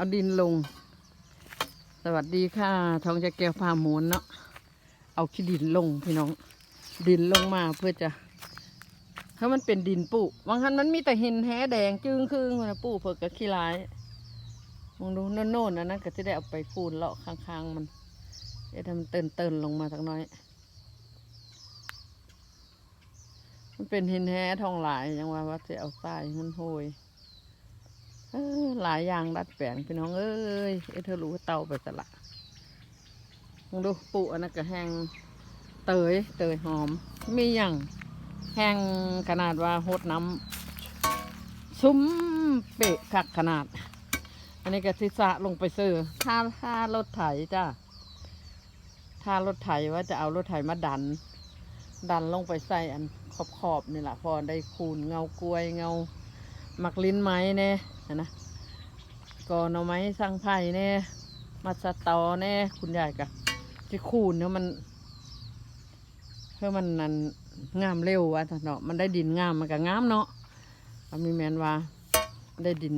เอาดินลง สวัสดีค่ะทองจะแก้วพาหมูนเนาะเอาขี้ดินลงพี่น้อง ดินลงมาเพื่อจะถ้ามันเป็นดินปุบางครั้งมันมีแต่หินแห้แดงจึงคืงนะปุเพื่อกับขี้ร้ายมองดูโน่นๆนะนั่นก็จะได้เอาไปคูนเลาะข้างๆมันจะทำเตินเตินๆลงมาสักน้อย มันเป็นหินแห้ทองหลายยังว่าว่าจะเอาทรายมันโหย เออหลายอย่างดัดแปลงพี่น้องเอ้ยเอเธอรู้เตาไปสละมองดูปุอันนั้นก็แห้งเตยเตยหอมมีอย่างแห้งขนาดว่าหดน้ำซุ้มเปะคักขนาด อันนี้ก็ทิสะลงไปซื้อท่าท่ารถไถจ้าท่ารถไถว่าจะเอารถไถมาดัน ดันลงไปใส่อันขอบขอบนี่แหละพอได้คูนเงากล้วยเงา หมักลิ้นไม้เน่นะก่อนเอาไม้สร้างไผ่เน่มาสตอเน่คุณยายกะจะคูนเนี่ยมันเพื่อมันนั่นงามเร็ววะท่านเนาะมันได้ดินงามมันก็งามเนาะมันมีแมนว่าได้ดิน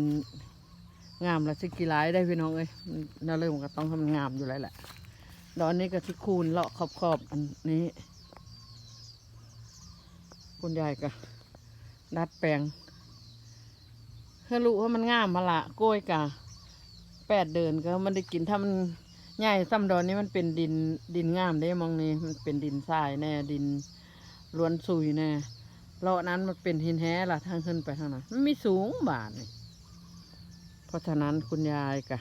งามแล้วสิกีร้ายได้พี่น้องเอ้ยมันน่าเริ่มก็ต้องทำงามอยู่แล้วแหละดอกนี้ก็ที่คูนเลาะขอบขอบอันนี้ คุณยายก็ดัดแปลง เพื่อรู้ว่ามันงามมาละกล้วยกะแปดเดินก็มันได้กินถ้ามันใหญ่ซ้ำดอนนี้มันเป็นดินดินงามได้มองนี่มันเป็นดินทรายแน่ดินล้วนซุยแน่เลาะนั้นมันเป็นหินแห้ละทางขึ้นไปทางนั้นมันมีสูงบาทนี่เพราะฉะนั้นคุณยายกะ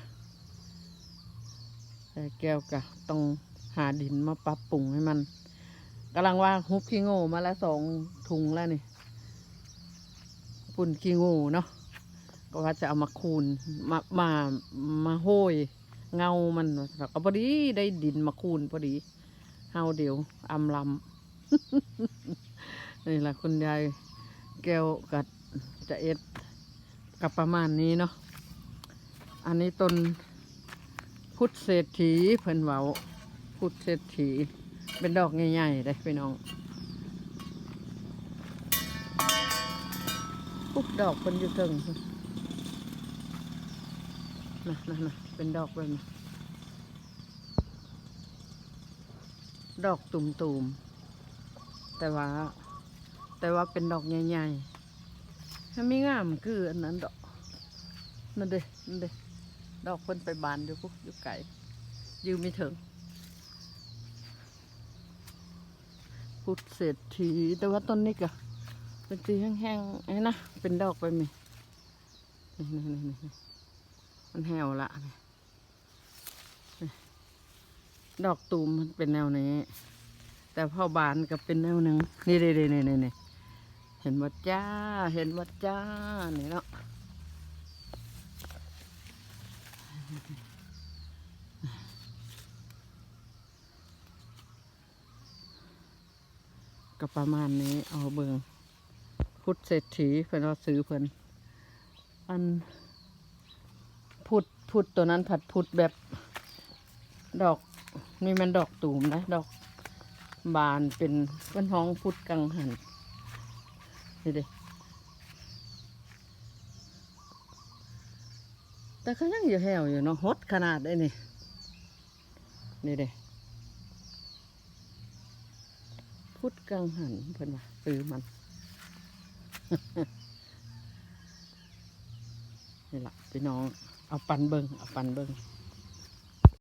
แก้วกะต้องหาดินมาปรับปรุงให้มันกำลังว่าฮุบขี้โง่มาแล้วสองถุงแล้วนี่ปุ่นขี้โง่เนาะ ก็ว่าจะเอามาคูนมามามาโห้ยเงามันแล้วก็พอดีได้ดินมาคูนพอดีเฮาเดียวอำลำนี่แหละคุณยายแก้วกับจะเอ็ดกับประมาณนี้เนาะอันนี้ต้นพุทธเศรษฐีเพิ่นเว้าพุทธเศรษฐีเป็นดอกใหญ่ๆเลยพี่น้องปุ๊บดอกคนอยู่เทิง นะนะนะเป็นดอกเลยนะดอกตุ่มๆแต่ว่า แต่ว่าเป็นดอกใหญ่ๆถ้าไม่งามคืออันนั้นดอกนั่นเด้นั่นเด้ดอกคนไปบานอยู่ปุ๊บอยู่ไก่ยืมไม่ถึงพุทธเศรษฐีแต่ว่าต้นนี้ก็เป็นสีแห้งๆไอ้นะเป็นดอกไปไหมนี่นี่นี่นี่ มันแห้วละดอกตูมมันเป็นแนวนี้ แต่พ่อบานก็เป็นแนวหนึ่งนี่นี่นี่นี่นี่เห็นวัดจ้า เห็นวัดจ้านี่เนาะก็ประมาณนี้ เอาเบิงพุทธเศรษฐีเพิ่นเอาซื้อเพิ่อนอัน พุทธตัวนั้นผัดพุทธแบบดอกนี่มันดอกตูมนะ ดอกบานเป็นเป็นห้องพุทธกังหันนี่เด้แต่เขายังอยู่แหวอยู่เนาะฮดขนาดได้นี่นี่เด้พุทธกังหันเพิ่นว่าซื้อมันนี่ละพี่น้อง เอาปันเบิงเอาปันเบิง